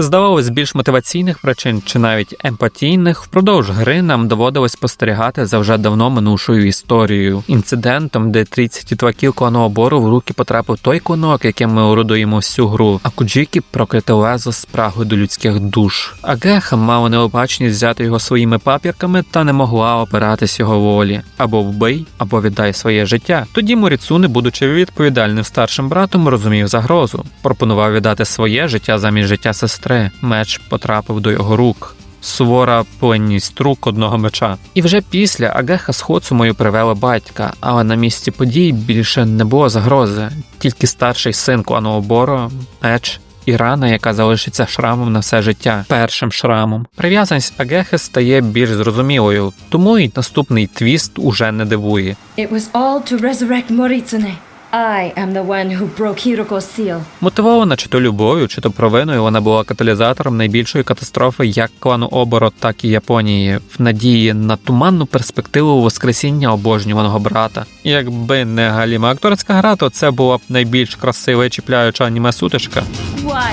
Здавалось, більш мотиваційних причин чи навіть емпатійних, впродовж гри нам доводилось спостерігати за вже давно минувшою історією, інцидентом, де 32 кіл клану Бору в руки потрапив той клинок, яким ми орудуємо всю гру, а Куджікі прокляте лезо з прагою до людських душ. А Геха мала необачність взяти його своїми папірками та не могла опиратись його волі або вбий, або віддай своє життя. Тоді Моріцуне, будучи відповідальним старшим братом, розумів загрозу, пропонував віддати своє життя замість життя сестри. Меч потрапив до його рук. Сувора пленність рук одного меча. І вже після Агеха з Хоцумою привели батька, але на місці подій більше не було загрози, тільки старший син клану Оборо, меч і рана, яка залишиться шрамом на все життя, першим шрамом. Прив'язаність Агехи стає більш зрозумілою, тому й наступний твіст уже не дивує. It was all to resurrect Moritsune. I am the one who broke Hiroko's seal. Мотивована чи то любов'ю, чи то провиною, вона була каталізатором найбільшої катастрофи як клану Оборо, так і Японії, в надії на туманну перспективу воскресіння обожнюваного брата. Якби не галіма акторська гра, то це була б найбільш красива і чіпляюча аніме сутичка. Why?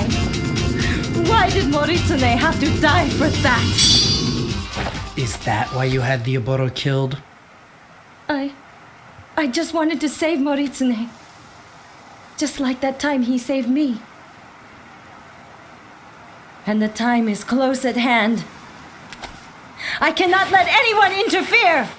Why did Moritsune have to die for that? Is that why you had the Oboro killed? I. I just wanted to save Moritsune. Just like that time he saved me. And the time is close at hand. I cannot let anyone interfere!